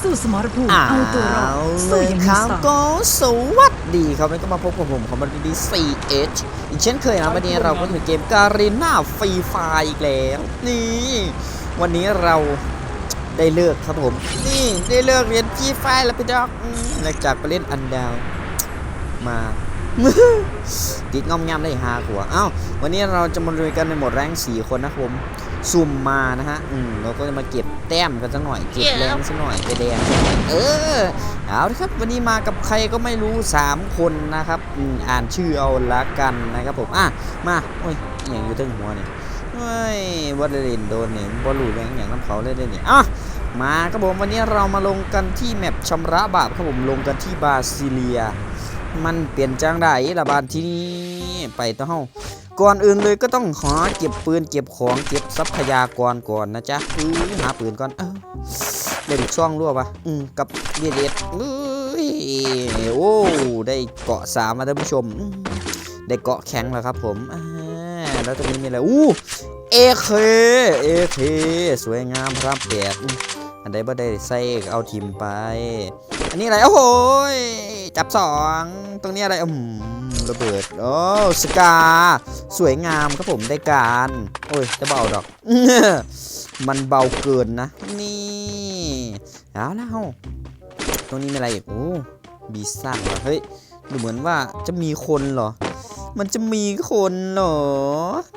สู้สมรภูมิอ้าเอาตัวรอดวเลสู้ยอย่างคมีรับสไตก็ล์สวัสดีครับวันนี้ก็มาพบกับผมของมันดี 4H อีกเช่นเคยนะวันนี้เราก็อยู่เกมการีน่าฟรีไฟอีกแล้ว นี่ วันนี้เราได้เลิกครับผม นี่ได้เลิกเรียนฟรีไฟแล้วพี่ดอกอืมหลังจากไปเล่นอันดาวมาติดงอมแงมได้ฮากว่าเอ้าวันนี้เราจะมาลุยกันในโหมดแรงสี่คนนะครับผม ซุ่มมานะฮะ อืมเราก็จะมาเก็บ แต้มกันสักหน่อยเก็บแรงสักหน่อยไปแดงสักหน่อยเออเอาละครับวันนี้มากับใครก็ไม่รู้ 3 คนนะครับอืมอ่านชื่อเอาละกันนะครับผมอะมาโอ้ยอหย่างอยู่เทั้งหัวนี่เฮ้ยวัดเล่นโดนเนี่ยบอลลูเรื่องอย่างน้ำเขาเล่นได้เนี่ยอะมาครับผมวันนี้เรามาลงกันที่แมปชำระบาปครับผมลงกันที่บาซิเลีย มันเปลี่ยนจังไดละบานที่นี่ไปต่อเฮา ก่อนอื่นเลยก็ต้องหาเก็บปืนเก็บของเก็บทรัพยากรก่อนนะจ๊ะอือหาปืนก่อนเออเล่นช่องรั่วปะอืมกับเบียดเอ็ดเอ้ยโอ้ได้เกาะสามมาท่านผู้ชม ได้เกาะแข็งแล้วครับผมแล้วตรงนี้มีอะไรอู้เอเคเอเคสวยงามครับแปดอันใดบ่ได้ใส่ก็เอาทิมไป อันนี้อะไร โอ้โหยจับสองตรงนี้อะไรอืมระเบิด โอ้สกา สวยงามครับผมได้การ โอ้ยจะเบาดอก มันเบาเกินนะ นี่เอาแล้วตรงนี้มีอะไรอีกโอ้บีซ่าเหรอเฮ้ยดูเหมือนว่าจะมีคนเหรอ มันจะมีคนเหรอ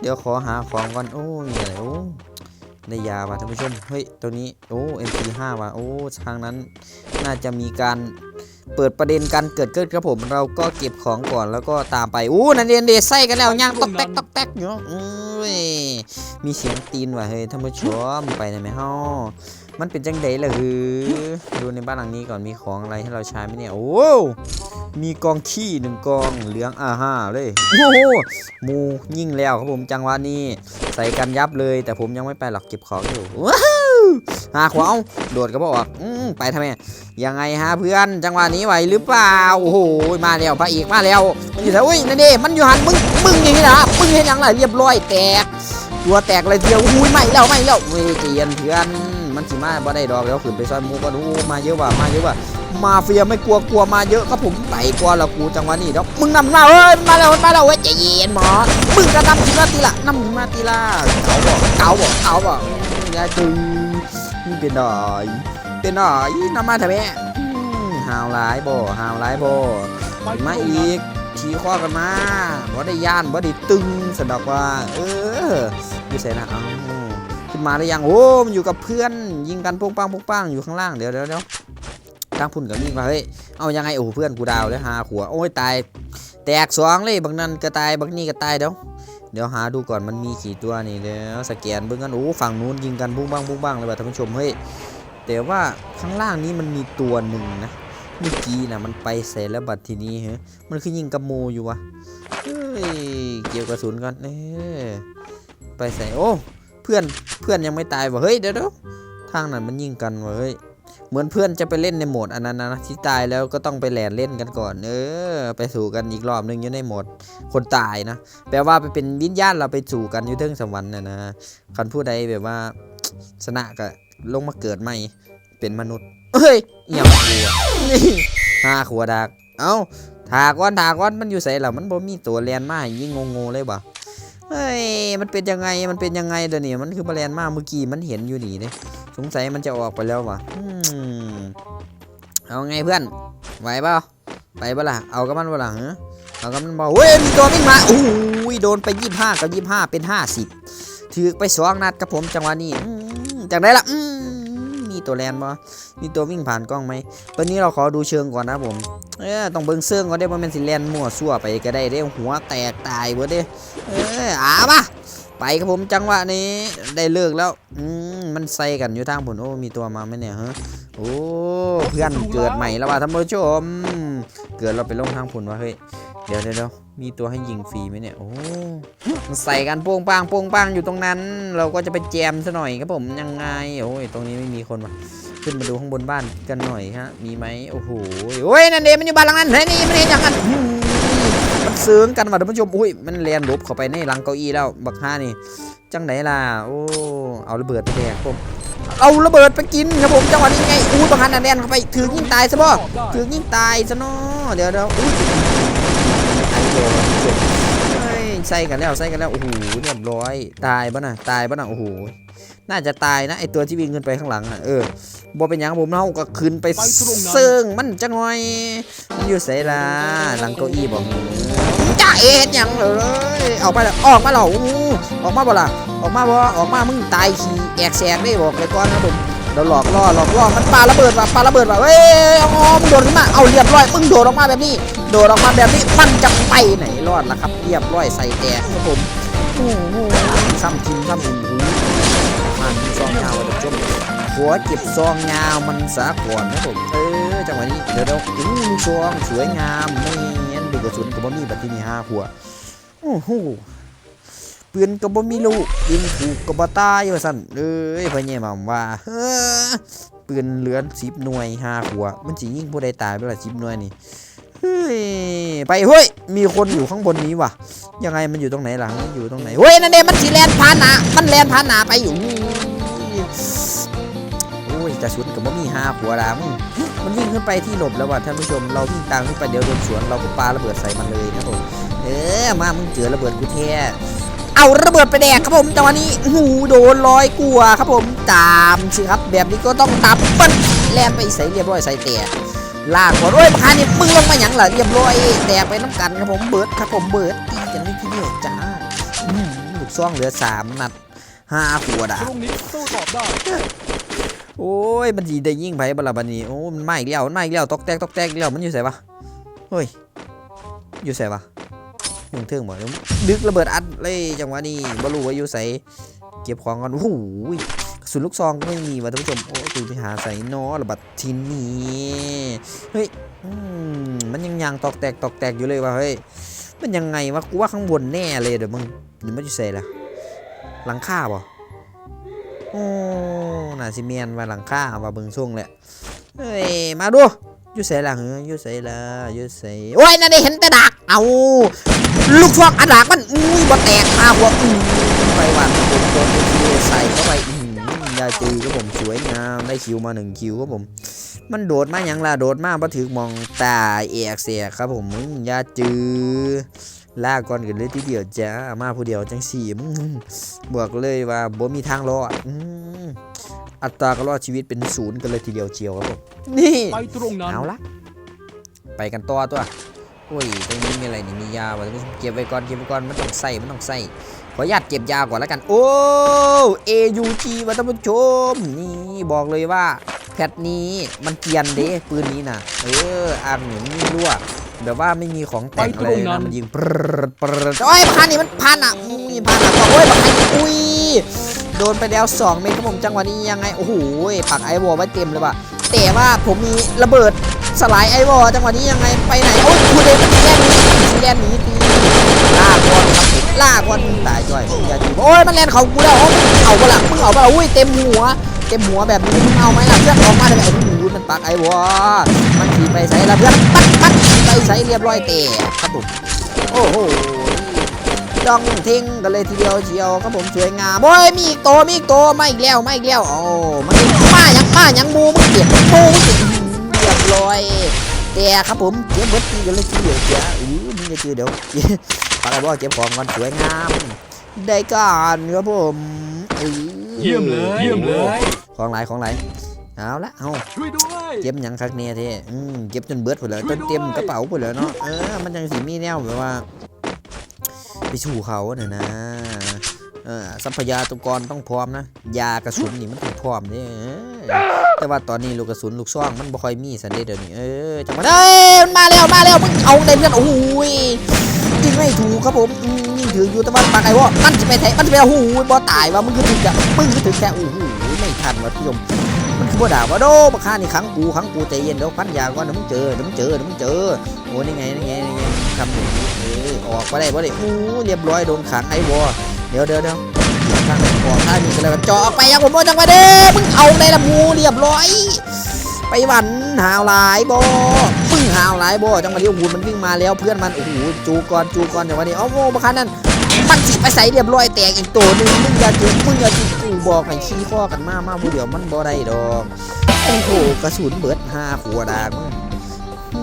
เดี๋ยวขอหาของก่อน โอ้ มีอะไร โอ้ ได้ยาว่ะท่านผู้ชม เฮ้ย ตัวนี้ โอ้ MP5 ว่ะ โอ้ ทางนั้น น่าจะมีการเปิดประเด็นการเกิดขึ้นครับผม เราก็เก็บของก่อนแล้วก็ตามไป อู้นันเดียนเดซไส้กันแล้วย่างตอกแตกตอกแตกอยู่อุ้ย มีเสียงตีนว่ะ เฮ้ยท่านผู้ชม ไปได้ไหมฮะ มันเป็นจังไดล่ะคือดูในบ้านหลังนี้ก่อนมีของอะไรให้เราใช้ไหมเนี่ย โอ้มีกองขี้หนึ่งกองเหลืองอาห้าเลยโอ้โหมูยิ่งแล้วครับผมจังหวะนี้ใส่กันยับเลย แต่ผมยังไม่ไปหรอกเก็บของอยู่ว้าวหาขวาเอาโดดก็บอกว่าอืมไปทำไมยังไงฮะเพื่อนจังหวะนี้ไหวหรือเปล่าโอ้โหมาแล้วพระเอกมาแล้วมันอยู่แถวอุ้ยนั่นดิมันอยู่หันมึงมึงอย่างนี้นะมึงเห็นยังไงเรียบร้อยแตกตัวแตกเลยเดียวอุ้ยไม่แล้วไม่แล้วเว้ยเจียนเพื่อน มันสิมาบ่ได้ดอกแล้วขืนไปซอยหมูก็ดูมาเยอะว่ะมาเยอะว่ะมาเฟียไม่กลัวกลัวมาเยอะครับผมไปกลัวละกูจังหวะนี้เดี๋ยวมึงนำหน้าเอ้ยมาแล้วมาแล้วเว้ยใจเย็นหมอมึงก็นำทีละทีละนำทีละทีละเก่าบอกเก่าบอกเก่าบอกยาจื้อนี่เป็นดอยเป็นดอยนำมาทำไมอืมหาวหลายบ่าวหลายบ่มาอีกขี่ข้อกันมาบ่ได้ย่านบ่ได้ตึงสะดอกว่า เอออยู่ใส่นะเอ้า มาได้ยังโอ้มันอยู่กับเพื่อน ยิงกันปุ้งปังปุ้งปังอยู่ข้างล่างเดี๋ยวเดี๋ยวเดี๋ยวตั้งพุ่นกับนี่มาเฮ้ยเอายังไงโอ้เพื่อนกูดาวเลยหาขัวโอ้ยตายแตกสองเลยบางนั้นก็ตายบางนี่ก็ตายเดี๋ยวเดี๋ยวหาดูก่อนมันมีกี่ตัวนี่เดี๋ยวสแกนเบิ่งกันโอ้ฝั่งนู้นยิงกันบุ้งบ้างบุ้งบ้างเลยว่ะท่านผู้ชมเฮ้ยแต่ว่าข้างล่างนี้มันมีตัวหนึ่งนะเมื่อกี้นะมันไปเสร็จแล้วบัดทีนี้เฮ้ยมันคือยิงกระโมอยู่วะเฮ้ยเกี่ยวกระสุนก่อนเอ้ยไปใส่โอ้ เพื่อนเพื่อนยังไม่ตายวะเฮ้ยเดี๋ยวทางนั้นมันยิงกันวะเฮ้ยเหมือนเพื่อนจะไปเล่นในโหมดอันนั้นนะที่ตายแล้วก็ต้องไปแหลนเล่นกันก่อน เออ ไปสู่กันอีกรอบหนึงอยู่ในโหมดคนตายนะแปลว่าไปเป็นวิญญาณเราไปสู่กันอยู่เทิงสวรรค์นะนะคันผู้ใดแบบว่าชนะก็ลงมาเกิดใหม่เป็นมนุษย์เฮ้ยอหย่างกลัวนี่ห้าขัวดักเอ้าถากวันถากวันมันอยู่ใส่หรอมันบ่มีตัวแลนมาให้ยิงงงๆเลยบ่ เฮ้ย มันเป็นยังไง มันเป็นยังไงเดี๋ยวนี้มันคือแบรนด์มากเมื่อกี้มันเห็นอยู่นี่เลยสงสัยมันจะออกไปแล้ววะเอาไงเพื่อน ไหวเปล่า ไปเปล่าเอากับมันเปล่าเหเอากับมันบอกเว้ยมีตัววิ่งมาอู้ยโดนไปยี่ห้ากับยี่ห้าเป็นห้าสิบถือไปสองนัดกับผมจังหวะนี้จากได้ละอืม ตัวแลนบ่มีตัววิ่งผ่านกล้องไหมตอนนี้เราขอดูเชิงก่อนนะผม เออต้องเบิ้งเซิงก่อนได้ว่ามันสิแลนมั่วซั่วไปก็ได้เด้หัวแตกตายเบิดเด้ เอออามา ไปครับผมจังหวะนี้ได้เลิกแล้วอืมมันใส่กันอยู่ทางผลโอ้มีตัวมาไหมเนี่ยฮะโอ้เพื่อนเกิดใหม่แล้วว่ะท่านผู้ชม เกิดเราไปลงทางผลวะเฮ้ยเดี๋ยวเดี๋ยวมีตัวให้ยิงฟรีไหมเนี่ยโอ้มันใส่กันโป้งปังโป้งปังอยู่ตรงนั้น เราก็จะไปแจมซะหน่อยครับผมยังไงโอ้ยตรงนี้ไม่มีคนว่ะขึ้นมาดูข้างบนบ้านกันหน่อยฮะมีไหมโอ้โหโอ้ยนั่นเองมันอยู่บ้านหลังนั้นเฮ้ยนี่มันเห็นอย่างนั้น เสืงกันว่ะท่านผู้ชมอุ้ยมันเลียนลบเข้าไปในหลังเก้าอี้แล้วบักห้านี่ จังไหนล่ะโอ้เอาระเบิดไปแดกผมเอาระเบิดไปกินครับผมจังหวะนี้ไงอู้บังคันแดนเข้าไปถือยิงตายซะบ่ถือยิงตายซะเนาะเดี๋ยวเดี๋ยวอุ้ยตายโยใส่กันแล้วใส่กันแล้วโอ้โหเรียบร้อยตายปะน่ะตายปะน่ะโอ้โห น่าจะตายนะไอตัวที่วิ่งขึ้นไปข้างหลังอะเออบ่เป็นหยังผมเนาก็ขึ้นไปเซิงมันจังหน่อยมันอยู่ไสล่ะหลังเก้าอี้บอกจ้าเอ็ดยังเลยออกมาแล้วออกมาแล้วอออกมาบ่ล่ะออกมาบ่ออกมามึงตายขี้แอกแสกได้บอกเลยก่อนครับผมเราหลอกล่อหลอกล่อมันปาระเบิดว่ะปาระเบิดว่ะเฮ้ยเอาอ๋อมึงโดดขึ้นมาเอาเรียบร้อยมึงโดดออกมาแบบนี้โดดออกมาแบบนี้มันจะไปไหนรอดล่ะครับ เรียบร้อยใส่แตกครับผมโอ้โหซ้ำทิมซ้ำหู มาที่ซองยาวจะจมหัวเก็บซองยาวมันสาก่อนนะผมเออจังหวะนี้เดี๋ยวเดี๋ยวอู้ลูกซองสวยงามไม่เงี้ยดูกระสุนกับบ่มีบัตรที่นี่ห้าหัวโอ้โหปืนก็บ่มีลูกยิงถูกก็บ่ตายว่าซั่นเอ้ยพ่อใหญ่หม่ำว่าเปืนเหลือน10หน่วย5หัว มันสิยิงผู้ใดตายบ่ล่ะ10หน่วยนี่ เฮ้ยไปเฮ้ยมีคนอยู่ข้างบนนี้ว่ะ ยังไงมันอยู่ตรงไหนหลังมันอยู่ตรงไหนเฮ้ยนั่นเด้มันสิแลนผ่านหนามันแลนผ่านหนาไปอยู่โอ้ยกระสุนก็บ่มี5หัวละมึงมันวิ่งขึ้นไปที่หลบแล้วว่ะท่านผู้ชมเราวิ่งตามขึ้นไปเดี๋ยวโดนสวนเราก็ปาระเบิดใส่มันเลยนะผมเออมามึงเจอระเบิดกูแท้เอาระเบิดไปแดกครับผมจังหวะนี้หูโดนลอยกลัวครับผมตามสิครับแบบนี้ก็ต้องตามปั้นแลนไปใส่เรียบร้อยใส่แตก ลากหัวด้วยพานี่มึงลงมาหยังล่ะเรียบร้อยแตกไปน้ำกันครับผมเบิร์ดครับผมเบิร์ดตีกันนี่ทีเดียวจ้าอืมลูกซองเหลือสามนัดห้าหัวดาตรงนี้โต้ตอบได้โอ้ยมันดีได้ยิ่งไผบลาบันนี้โอ้มันมาอีกแล้วมันมาอีกแล้วตอกแตกตอกแตกอีกแล้วมันอยู่ไสวะเฮ้ยอยู่ไสวะยุ่งเทิงบ่ดึกระเบิดอัดเลยจังหวะนี้บ่รู้ว่าอยู่ไสเก็บของก่อนโอ้โหกระ สุนลูกซองก็ไม่มีว่ะท่านผู้ชม โอ้คือไปหาใส่นอระบัดทีนี้เฮ้ยมันยังยางตอกแตกตอกแตกอยู่เลยว่ะเฮ้ยมันยังไงวะกูว่าข้างบนแน่เลยเดี๋ยวมึงเดี๋ยวมันอยู่ละหลังคาบ่โอ้น่าสิเมียนว่าหลังคาว่าเบิ่งช่วงแหละเฮ้ยมาดูยู่ใส่ละเฮ้ยยู่ใส่ละยู่ใส่โอ้ยนั่นได้เห็นแต่ดักเอาลูกฟอกอันดักมันอุ้ยบ่แตกมาหัวอุ้ยไปวันโดนคิวใส่เข้าไปอื้อหือยาจือครับผมสวยงามได้คิวมาหนึ่งคิวครับผม มันโดดมาหยังล่ะโดดมาบ่ถึงมองตาเอกเสียครับผมมึงยาจือลาก่อนกันเลยทีเดียวจ้ามาผู้เดียวจังสี่มึงบอกเลยว่าบ่มีทางรอดอัตราการรอดชีวิตเป็นศูนย์กันเลยทีเดียวเชียวครับผมนี่ไปตรงนั้นเอาละไปกันต่อตัวโอ้ยตรงนี้มีอะไรนี่มียาวะท่านผู้ชมเก็บไว้ก่อนเก็บไว้ก่อนมันต้องใส่มันต้องใส่ ขออนุญาตเก็บยาก่อนแล้วกัน โอ้ AUG วะท่านผู้ชม นี่บอกเลยว่า แพทนี้มันเกียนเด้ปืนนี้นะเอออาร์มเหมือนมีรั่วแบบว่าไม่มีของแต่งอะไรเลยนะมันยิงปรปรโอ้ยพันนี่มันพันอะอุ้ยพันอะโอ้ยบักไอ้อุ้ยโดนไปแล้ว2เมตรครับผมจังหวะนี้ยังไง โอ้โหปักไอวอลไว้เต็มเลยว่ะแต่ว่าผมมีระเบิดสลายไอวอลจังหวะนี้ยังไงไปไหนโอ้ยคุณเดนแล่นนีแล่นนีตีลากบอลครับ ลากบอลตายจ่อยอย่าจีบโอ้ยมันแล่นเขากูแล้วเอาเอาปะล่ะมึงเอาปะอุ้ยเต็มหัว เต็มหัวแบบนี้มึงเอาไหมล่ะเพื่อนออกมาเลยแบบโอ้โหมันปักไอ้วอลมันขี่ไปใส่ละเพื่อนปัดปัดไปใส่เรียบร้อยเตะครับผมโอ้โหจ้องทิ้งกันเลยทีเดียวเชียวครับผมสวยงามโอ้ยมีอีกตัวมีอีกตัวมาอีกแล้วมาอีกแล้วโอ้มันมายังมายังมูมึงเกลียดมูมึงเกลียดเรียบร้อยแต่ครับผมเก็บเบิดตีกันเลยทีเดียวเจ้าอู้มึงจะเจอเดี๋ยว ปากไอ้บอเก็บของก่อนสวยงาม ได้การครับผมอื้อเยี่ยมเลยเยี่ยมเลย ของไหลายของไหลายเอาละเอาช่วยด้วยเก็บหยังคักเนี่ยเท่อืมเก็บจนเบิดไปเลยจนเต็มกระเป๋าไปเลยเนาะเออมันยังสีมีแนวแบบว่า ไปสู่เขาเนี่ยนะเออทรัพยากรต้องพร้อมนะ ยากระสุนนี่มันต้องพร้อมเนี่ยแต่ว่าตอนนี้ลูกกระสุนลูกซ่องมันบ่ค่อยมีสันเดเดี๋ยวนี้เออจังหวะเอ้ยมันมาแล้วมาแล้วมึงเอาได้เพื่อนโอ้โหยยิง ไม่ถูกครับผมยิงถืออยู่แต่ว่าปากไอ้วะมันจะไปแทะมันจะไปโอ้โหบ่ตายว่ะมึงคือถึงจะมึงคือถึงแค่โอ้โหไม่ทันว่ะพี่ชมมันคือบ่ด่าว่าโดบักฆ่านี่ขังกูขังกูใจเย็นเดี๋ยวพันยาก่อนเดี๋ยวมึงเจอเดี๋ยวมึงเจอเดี๋ยวมึงเจอโอ้นี่ไงนี่ไงนี่ไงคำหนึ่งเออออกมาได้บ่ได้อู้เรียบร้อยโดนขังไอ้วอเดี๋ยวเดี๋ยวเดี๋ยวทางไหนออกท่านี้กันเลยจาะออกไปยังผมบ่จังไปเด้มึงเอาได้ละมูเรียบร้อย ไปหวันหาวหลายบ่ งหาวหลายบ่จังหวะนี้โอ้โหมันวิ่งมาแล้วเพื่อนมันโอ้โหจูก่อนจูก่อนจังหวะนี้อ้าโม่บักฆ่านั่นมันสิไปใส่เรียบร้อยแตกอีกตัวหนึงมึงอย่าจุมึงอย่าจุกูบอกให้ขี้ข้อกันมามาผู้เดียวมันบ่ได้ดอกโอ้โหกระสุนเบิดห้าขวดางมึงอื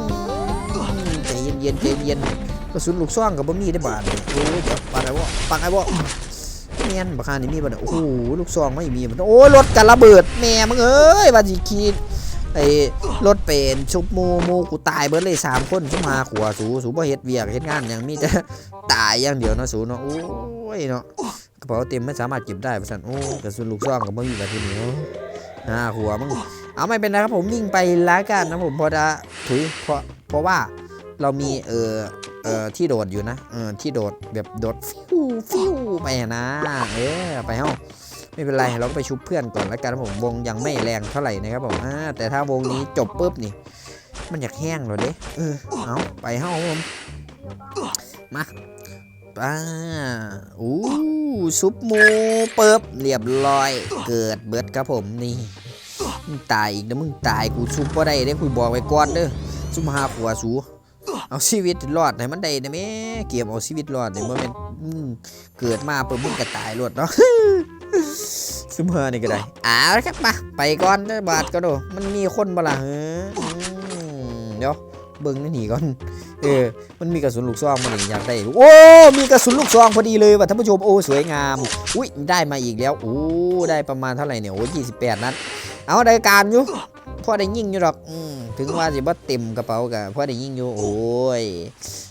มใจเย็นเย็นใจเย็นกระสุนลูกซ่องกับบ่มีได้บาทเลยโอ้ยปากไอ้บ่ปากไอ้บ่เมียนบักฮานี่มีบ่เนี่ยโอ้โหลูกซองไม่มีมันโอ้ยรถกันระเบิดแม่มึงเอ้ยว่าสิขี่ ไอ้รถเป็นชุบมูมูกูตายเบิดเลยสามคนชุบมาขัวสูสูบ่เฮ็ดเวียกเฮ็ดงานหยังมีแต่ตายอย่างเดียวเนาะสูเนาะโอ้ยเนาะกระเป๋าเต็มไม่สามารถเก็บได้เพราะฉะนั้นโอ้กระสุนลูกซองกับมึงอยู่แบบที่นี่โอ้ห้าหัวมึงเอาไม่เป็นไรครับผมวิ่งไปละกันนะผมเพอจะถุยเพราะเพราะว่าเรามีเออเออที่โดดอยู่นะเออที่โดดแบบโดดฟิวฟิวไปนะเออไปเฮ้า ไม่เป็นไรเราก็ไปชุบเพื่อนก่อนแล้วกันผมวงยังไม่แรงเท่าไหร่นะครับผมอ่าแต่ถ้าวงนี้จบปุ๊บนี่ มันอยากแห้งเหรอเด้เออเอาไปเฮ้าครับผมมาป้าอู้ซุปหมูเปิบเรียบร้อย เกิดเบิดครับผมนี่มึงตายอีกนะมึงตายกูซุปบ่ได้เด้คุยบอกไว้ก่อนเด้อซุปหาขัวสูเอาชีวิตรอดให้มันได้นะแม่เก็บเอาชีวิตรอดเนี่ยเมื่อเป็นเกิดมาเปิ่มึงก็ตายรวดเนาะ ซุปเฮอนี่ก็ได้เอาละครับมาไปก่อนบาทก็ดูมันมีคนบ่ล่ะเฮ้อเดี๋ยวเบิ่งนี่หนีก่อนเออมันมีกระสุนลูกซองมันนี่อยากได้โอ้มีกระสุนลูกซองพอดีเลยว่ะท่านผู้ชมโอ้สวยงามอุ้ยได้มาอีกแล้วโอ้ได้ประมาณเท่าไหร่เนี่ยโอ้ยี่สิบแปดนัดเอาได้การอยู่พอได้ยิงอยู่หรอกอถึงว่าสิบ่เต็มกระเป๋ากับพอได้ยิงอยู่โอ้ย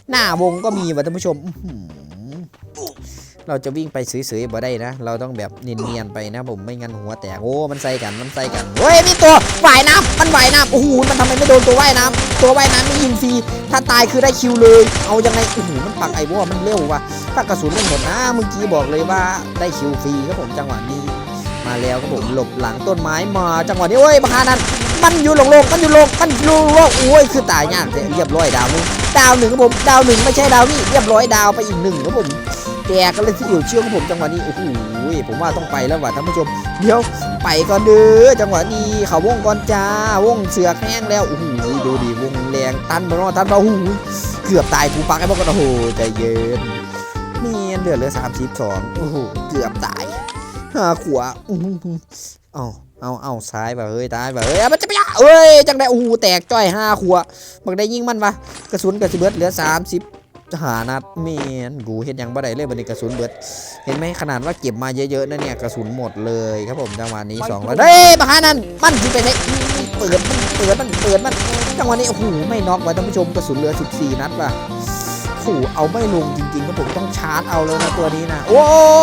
หน้าวงก็มีว่ะท่านผู้ชม เราจะวิ่งไปเฉยๆบ่ได้นะ เราต้องแบบเนียนๆไปนะผมไม่งั้นหัวแตกโอ้มันใส่กันมันใส่กันเฮ้ยมีตัวว่ายน้ำมันว่ายน้ำโอ้โหมันทำไมไม่โดนตัวว่ายน้ำตัวว่ายน้ำไม่ยิงฟรีถ้าตายคือได้คิวเลย เอายังไงโอ้โหมันปักไอ้บัวมันเร็วว่ะถ้ากระสุนไม่หมดนะเมื่อกี้บอกเลยว่าได้คิวฟรีครับผมจังหวะนี้ มาแล้วครับผมหลบหลังต้นไม้มาจังหวะนี้โอ้ยบาคานั้นมันอยู่หลงโลกมันอยู่โลกมันอยู่โลกโอ้ยคือตายยากเลยเรียบร้อยดาวนึงดาวหนึ่งครับผมดาวหนึ่งไม่ใช่ดาวนี่เรียบร้อยดาวไปอีกหนึ่งครับผม แตกกันเลยที่อยู่เชื่อครับผมจังหวะนี้โอ้โหผมว่าต้องไปแล้วว่ะท่านผู้ชม เดี๋ยวไปก่อนเด้อจังหวะนี้เขาวงก่อนจ้าวงเสือกแห้งแล้วโอ้โหดูดิวงแรงตันบอลตันบอลโอ้โหเกือบตายกูปักไอ้พวกกันโอ้โหใจเย็นนี่เหลือเหลือสามสิบสองโอ้โหเกือบตายหาขวาอื้หือเอาเอาเอาซ้ายว่ะเฮ้ยตายว่ะเฮ้ยมันจะไปอะเอ้ยจังได้โอ้โหแตกจ้อยห้าขวาบักได้ยิงมันวะกระสุนกระสุนเบิดเหลือสามสิบ หานัดเมนกูเห็นยังบ่ได้เลยบันนี้กระสุนเบิด เห็นไหมขนาดว่าเก็บมาเยอะๆนะเนี่ยกระสุนหมดเลยครับผมจังหวะนี้สองร้อยเฮ้ยมาหานั่นมันที่ไปไหนเปิดมันเปิดมันเปิดมันจังหวะนี้โอ้โหไม่น็อกว่ะท่านผู้ชมกระสุนเหลือ 14 นัดว่ะโอ้โหเอาไม่ลงจริงๆครับผมต้องชาร์จเอาเลยนะตัวนี้นะโอ้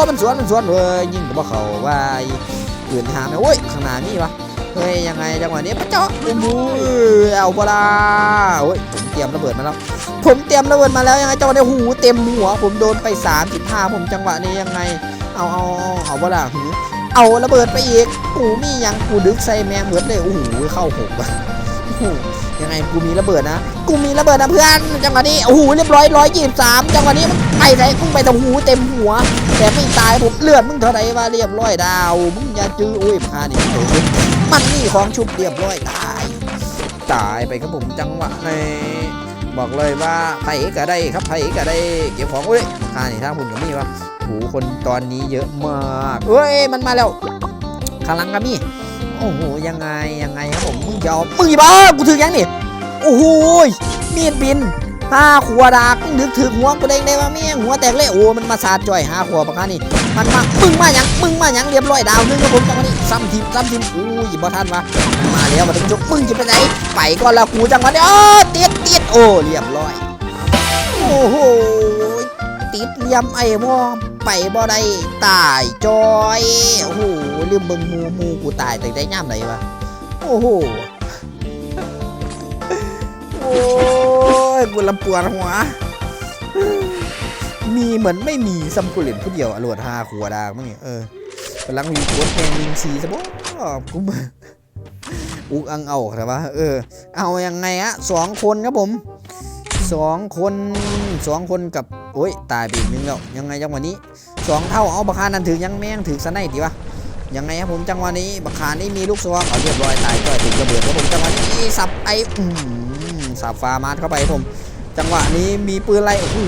มันสวนมันสวนเลยยิงกับว่าเขาว่าปืนหามนะโอ้ยข้างหน้านี่วะเฮ้ยยังไงจังหวะนี้ปะเจาะโอ้โหเอาเวลาโอ้ยผมเตรียมระเบิดมาแล้ว ผมเตรียมระเบิดมาแล้วยังไงจังหวะนี้หูเต็มหัว ผมโดนไป35ผมจังหวะนี้ยังไง เอาเอาเอาเอาเวลาหือเอาระเบิดไปอีกกูมียังกูดึกใส่แมงเหมือนเลยโอ้โหเข้าหกอะยังไงกูมีระเบิดนะกูมีระเบิดนะเพื่อนจังหวะนี้โอ้โหเรียบร้อยร้อยยี่สิบสามจังหวะนี้มันไปไหนมึงไปตรงหูเต็มหัว แต่ไม่ตายผมเลือดมึงเท่าไหร่วะเรียบร้อยดาวมึงอย่าจื้อโอ้ยพานี่โอ้ยมันนี่ของชุบเรียบร้อยตาย ตายไปครับผมจังหวะใน บอกเลยว่าไผก็ได้ครับไผก็ได้เก็บของเอ้ยค่านี่ทางคุณกับมี่วะโหคนตอนนี้เยอะมากเอ้ยมันมาแล้วข้างหลังกับมี่โอ้โหยังไงยังไงครับผมมึงจะเอามึงอย่าบ้ากูถึงยังนี่โอ้โหมีดบินห้าขวดากมึงนึกถึงหัวกูได้ไงว่าแม่งหัวแตกเลยโอ้มันมาสาดจ่อยห้าขวปะคะนี่มันมามึงมาหยังมึงมาหยังเรียบร้อยดาวนึงครับผมจังวะนี้ซ้ำทีมซ้ำทีมอู้ยบ่ทันวะมาแล้วมาถึงจุกมึงจะไปไหนไปก่อนละกูจังหวะนี้โอ้ติดติดโอ้เรียบร้อย โอ้โหติดเหลี่ยมไอ้วอไปบ่ได้ตายจอย โอ้โหลืมเบิ่งมูมูกูตายแต่ได้ย่ามไหนวะ โอ้โห โอ้ยกูลำปวดหัว มีเหมือนไม่มีซัมกูเหล่นผู้เดียวอรวดห้าขวดางมั้งเนี่ยเออกำลังมีโค้ดแมงลิงซีซะบ่กูเบิ่ง อุกอังเอาครับว่าเออ เอายังไงอะสองคนครับผมสองคนสองคนกับโอ้ยตายไปอีกนึงแล้วยังไงจังหวะนี้สองเท่าเอาบัคานันถือยังแม่งถือสไนดีวะยังไงครับผมจังหวะนี้บัคานี่มีลูกซองเอาเรียบร้อยตายก็ถึงระเบิดครับผมจังหวะนี้สับไออืมสับฟามาร์เข้าไปผม จังหวะนี้มีปืนไรโอ้โห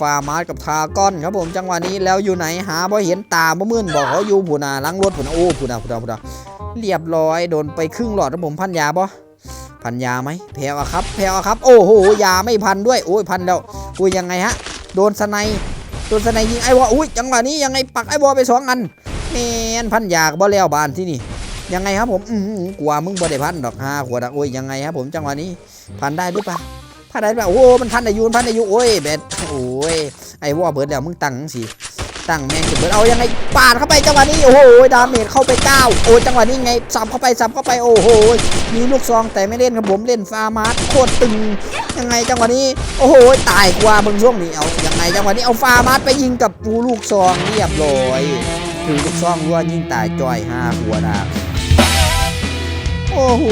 ฟาร์มาร์กับทาก้อนครับผมจังหวะนี้แล้วอยู่ไหนหาบ่เห็นตาบ่มื่นบอกเขาอยู่ผู้นาหลังรถผู้นาโอ้ผู้นาผู้นาผู้นา เรียบร้อยโดนไปครึ่งหลอดครับผมพันยาบ่พันยาไหมแพ้วอะครับแพ้วอะครับ โอ้โหยาไม่พันด้วยโอ้ยพันแล้วอุ้ยยังไงฮะ โดนสไนโดนสไนยิงไอ้วออุ้ยจังหวะนี้ยังไงปักไอ้วอไปสองอันแมนพันยากบ่แล้วบานที่นี่ยังไงครับผมอืมกลัวมึงบ่ได้พันดอกห้าขวดอะโอ้ยยังไงครับผมจังหวะนี้พันได้หรือเปล่าพันได้หรือเปล่าโอ้มันพันอายุมันพันอายุโอ้ยเบ็ดโอ้ยไอ้วอเบิร์ดเดี๋ยวมึงตังสิ ตั้งแม่งจะเบิดเอายังไงปาดเข้าไปจังหวะนี้โอ้โหดาเมจเข้าไปเก้าโอ้จังหวะนี้ไงสับเข้าไปสับเข้าไปโอ้โหมีลูกซองแต่ไม่เล่นครับผมเล่นฟาร์มาร์โคตรตึงยังไงจังหวะนี้โอ้โหตายกว่ามึงช่วงนี้เอายังไงจังหวะนี้เอาฟาร์มาร์ไปยิงกับปูลูกซองเรียบร้อยถือลูกซองรัวยิงตายจอยห้าหัวดาบโอ้โห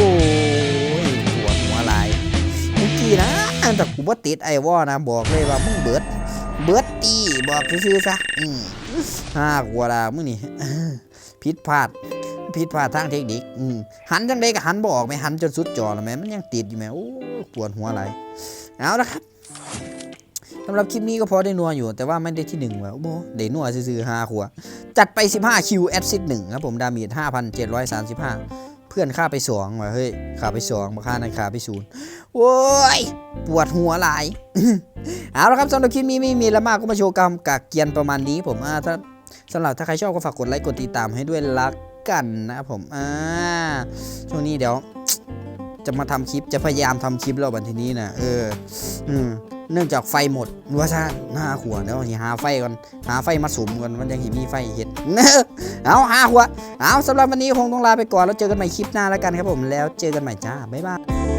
ปวดหัวหลายเมื่อกี้นะแต่กูบ่ติดไอ้วอนะบอกเลยว่ามึงเบิดเบิดตี บอกซื่อๆซะอืมห้ากว่าละมึงนี่ผิดพลาดผิดพลาดทางเทคนิคอืมหันจังไดก็หันบออกไม่หันจนสุดจอแล้วแม่มันยังติดอยู่แม่โอ้ปวดหัวไหลายเอาละครับสำหรับคลิปนี้ก็พอได้นัวอยู่ แต่ว่าไม่ได้ที่หนึ่งว่ะโอ้โหได้นัวซื่อๆห้าขวจัดไป 15คิวแอดซิดหนึ่งครับผมดาเมจ5,735 พื่อนฆ่าไปสองว่ะเฮ้ยฆ่าไปสองมาฆ่านั่นฆ่าไปศูนย์โว้ยปวดหัวหลายเอาละครับสำหรับคลิปนี้ไม่มีล้วมากก็มาโชว์กรรมกากเกียนประมาณนี้ผมอ่าถ้าสำหรับถ้าใครชอบก็ฝากกดไลค์กดติดตามให้ด้วยละกันนะครับผมอ่าช่วงนี้เดี๋ยว จะมาทำคลิปจะพยายามทำคลิปแล้วบันทีนี้นะเอออืม เนื่องจากไฟหมดว่าซ่าหน้าขวเดี๋ยวสิหาไฟก่อนหาไฟมาสุมก่อนมันยังหิมีไฟเห็ดเอาหาขวเอาสำหรับวันนี้คงต้องลาไปก่อนแล้วเจอกันใหม่คลิปหน้าแล้วกันครับผมแล้วเจอกันใหม่จ้าบ๊ายบาย